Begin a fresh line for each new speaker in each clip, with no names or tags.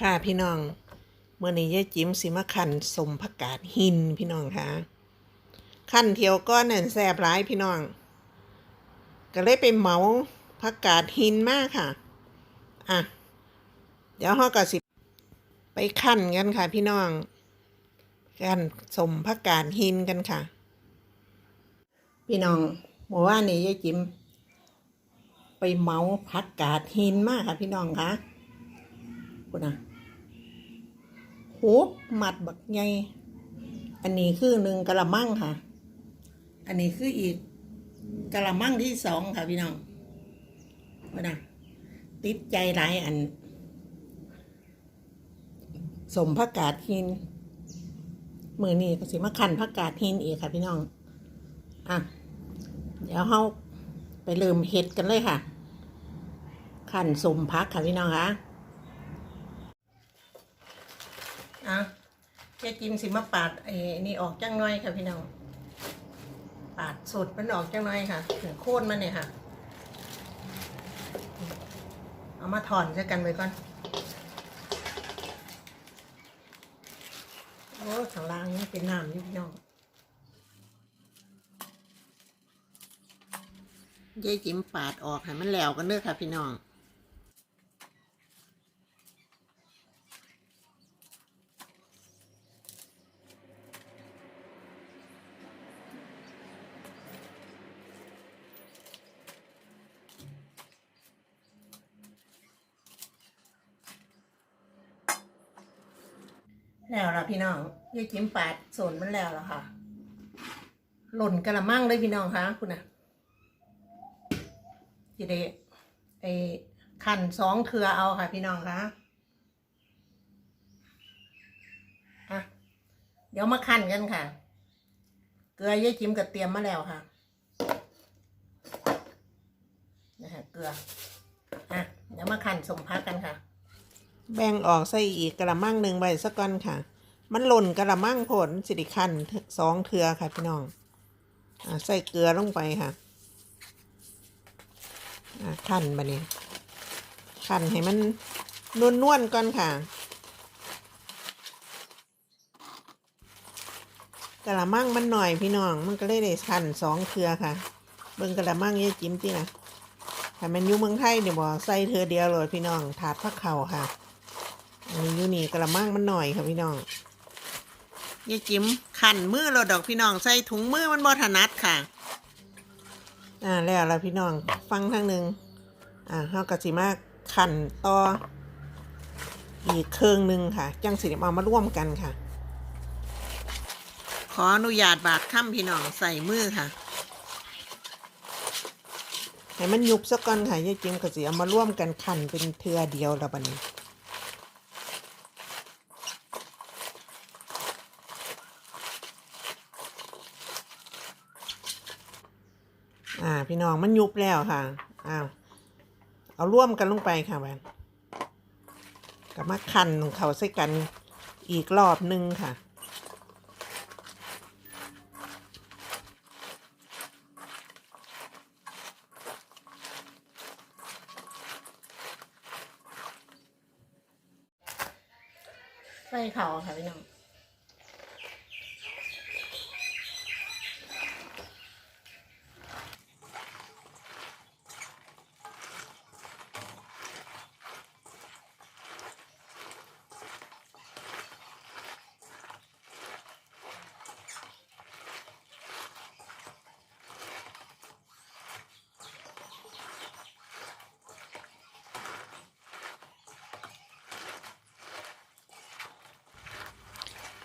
ค่ะพี่น้องเมื่อนี้ยายจิ๋มสิมาขันสมผักกาดหินพี่น้องค่ะขันเที่ยวก้อนนั่นแสบร้ายพี่น้อง ก็เลยไปเหมาผักกาดหินมากค่ะ อะ เดี๋ยวเราก็สิ ไปขันกันค่ะ พี่น้อง กันสมผักกาดหินกันค่ะ พี่น้องเมื่อวานนี้ยายจิ๋มไปเหมาผักกาดหินมากค่ะ พี่น้องค่ะคุณนะ โหหมัดบักใหญ่อันนี้คือหนึ่งกะละมังค่ะ อันนี้คืออีกกะละมังที่สองค่ะพี่น้องนะติดใจหลายอัน สมผักกาดหินมือนี้ก็สิมาขันผักกาดหินอีกค่ะพี่น้อง อะ เดี๋ยวเราไปเริ่มเห็ดกันเลยค่ะ ขันสมพักค่ะพี่น้องคะ่ะ เจ๊จิมสิมาปาดไอ้นี่ออกจังน้อยค่ะพี่น้องปาดสดมันออกจังน้อยค่ะ ถึงโค่นมันเนี่ยค่ะ เอามาถอนใช้กันไว้ก่อนโอ้ข้างล่างนี่เป็นน้ำยู่พี่น้องยายจิมปาดออกให้มันแล้วกันเด้อค่ะพี่น้อง แล้วล่ะพี่น้องยายจิ้มปาดโซนมันแล้วล่ะค่ะ หล่นกระมังเลยพี่น้องคะคุณน่ะทีเดไอ้ขันสองเถือเอาค่ะ พี่น้องคะอะเดี๋ยวมาขันกันค่ะ เกลือยายจิ้มกับเตรียมมาแล้วค่ะนะฮะเกลืออะเดี๋ยวมาขันสมพักกันค่ะ แบ่งออกใส่อีกกระมังหนึ่งใบสักก้อนค่ะ มันหล่นกระมังผลสิริคันสองเทือค่ะพี่น้องอใส่เกลือลงไปค่ะขันบะเนี่ยขันให้มันนวลนวลก่อนค่ะกระมังมันหน่อยพี่น้อง มันก็เลยได้ขันสองเทือค่ะ เบิ่งกระมังยี่จิ้มจีนะถ้ามันอยู่เมืองไทยเนี่ยบอกใส่เทือเดียวเลยพี่น้องถาดพักเข่าค่ะ อันนี้อยู่นี่กระมังมันหน่อยค่ะพี่น้องยายจิ๋มขันมือเราดอกพี่น้องใส่ถุงมือมันบ่ถนัดค่ะ อ่าแล้วละพี่น้องฟังทางหนึ่งอ่าเฮากะสิมาขันต่ออีกเครื่องหนึ่งค่ะ จังสิเอามาร่วมกันค่ะ ขออนุญาตบาดค่ำพี่น้องใส่มือค่ะให้มันยุบซะก่อนค่ะยายจิ๋มก็สิเอามาร่วมกันขันเป็นเทือเดียวแล้วบัดนี้ อ่า พี่น้องมันยุบแล้วค่ะอ้าวเอาร่วมกันลงไปค่ะแบนกับมาคันของเขาใส่กันอีกรอบหนึ่งค่ะใส่เขาค่ะพี่น้อง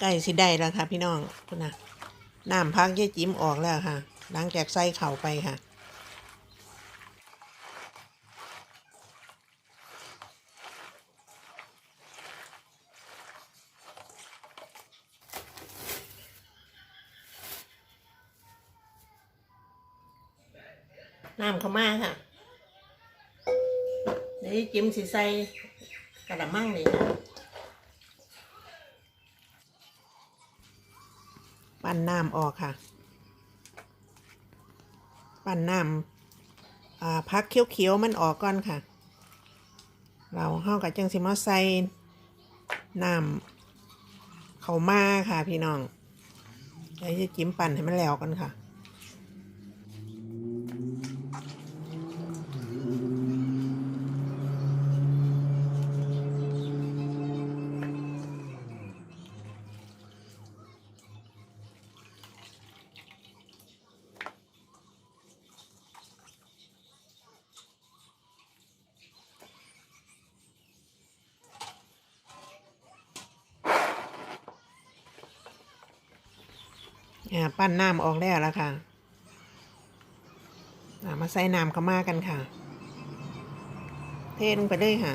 ล้สิได้แล้วค่ะ พี่น้องคุณนะน้ำพักยี่จิ้มออกแล้วค่ะ หลังจากใส่เข่าไปค่ะน้ำเข้ามาค่ะ เดี๋ยวจิ้มสิใส่กระมังนี่ค่ะ ปั้นน้ำออกค่ะ ปั้นน้ำพักเขียวๆมันออกก่อนค่ะ เราเข้ากับจังสิมาใส่น้ำเขามาค่ะพี่น้องเดี๋ยวจะจิ้มปั่นให้มันแล้วกันค่ะ ปั้นน้ำออกแล้วแล้วค่ะมาใส่น้ำเข้ามากันค่ะ เทลงไปเลยค่ะ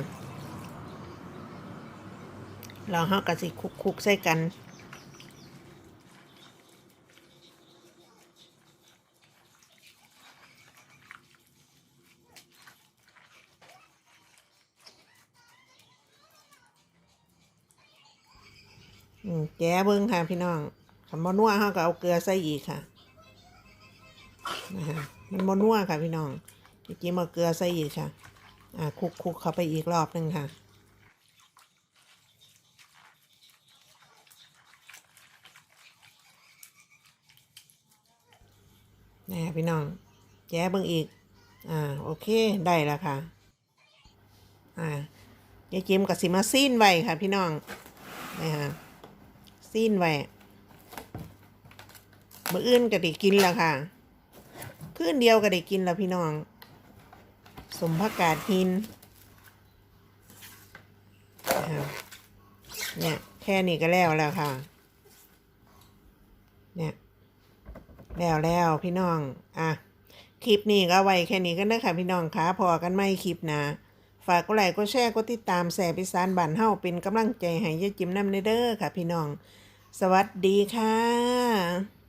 เราเฮากะสิคลุกใส่กัน แกะเบิ้งค่ะพี่น้อง คันบ่นัวเฮาก็เอาเกลือใส่อีกค่ะนะฮะมันบ่นัวค่ะพี่น้องจริงๆเอาเกลือใส่อีกค่ะ อ่าคลุกๆเข้าไปอีกรอบหนึงค่ะนี่พี่น้องแก้เบิ่งอีก อ่า โอเค ได้แล้วค่ะ อ่ายายจิมกับสิมาซีนไว้ค่ะ พี่น้องนี่ค่ะซีนไว้ มื้ออื่นก็ได้กินแล้วค่ะคืนเดียวก็ได้กินแล้วพี่น้อง สมผักกาดหินนะคะเนี่ยแค่นี้ก็แล้วแล้วค่ะ เนี่ยแล้วแล้วพี่น้อง อะ คลิปนี้ก็ไว้แค่นี้กันนะค่ะพี่น้องคะพอกันไม่คลิปนะฝากกดไลค์กดแชร์กดติดตามแสบพิสานบันเฮาเป็นกำลังใจให้ยายจิ้มน้ำเด้อค่ะ พี่น้อง สวัสดีค่ะ